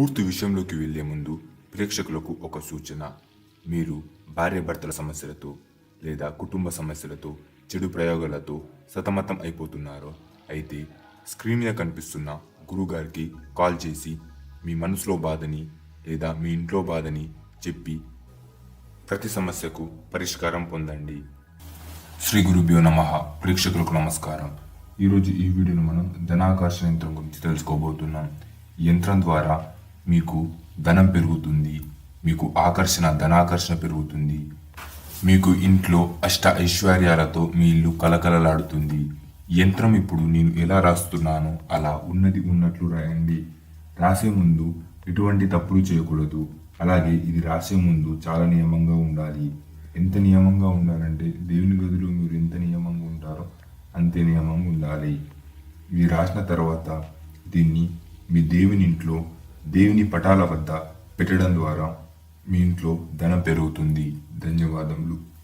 పూర్తి విషయంలోకి వెళ్ళే ముందు ప్రేక్షకులకు ఒక సూచన. మీరు భార్యాభర్తల సమస్యలతో లేదా కుటుంబ సమస్యలతో చెడు ప్రయోగాలతో సతమతం అయిపోతున్నారో అయితే స్క్రీన్ మీద కనిపిస్తున్న గురుగారికి కాల్ చేసి మీ మనసులో బాధని లేదా మీ ఇంట్లో బాధని చెప్పి ప్రతి సమస్యకు పరిష్కారం పొందండి. శ్రీ గురుభ్యో నమ. ప్రేక్షకులకు నమస్కారం. ఈరోజు ఈ వీడియోను మనం ధనాకర్షణ యంత్రం గురించి తెలుసుకోబోతున్నాం. యంత్రం ద్వారా మీకు ధనం పెరుగుతుంది మీకు ఆకర్షణ ధనాకర్షణ పెరుగుతుంది. మీకు ఇంట్లో అష్ట ఐశ్వర్యాలతో మీ ఇల్లు కలకలలాడుతుంది. యంత్రం ఇప్పుడు నేను ఎలా రాస్తున్నానో అలా ఉన్నది ఉన్నట్లు రాయండి. రాసే ముందు ఎటువంటి తప్పులు చేయకూడదు. అలాగే ఇది రాసే ముందు చాలా నియమంగా ఉండాలి. ఎంత నియమంగా ఉండాలంటే దేవుని గదిలో మీరు ఎంత నియమంగా ఉంటారో అంతే నియమంగా ఉండాలి. ఇది రాసిన తర్వాత దీన్ని మీ దేవుని ఇంట్లో దేవుని పటాల వద్ద పెట్టడం ద్వారా మీ ఇంట్లో ధనం పెరుగుతుంది. ధన్యవాదములు.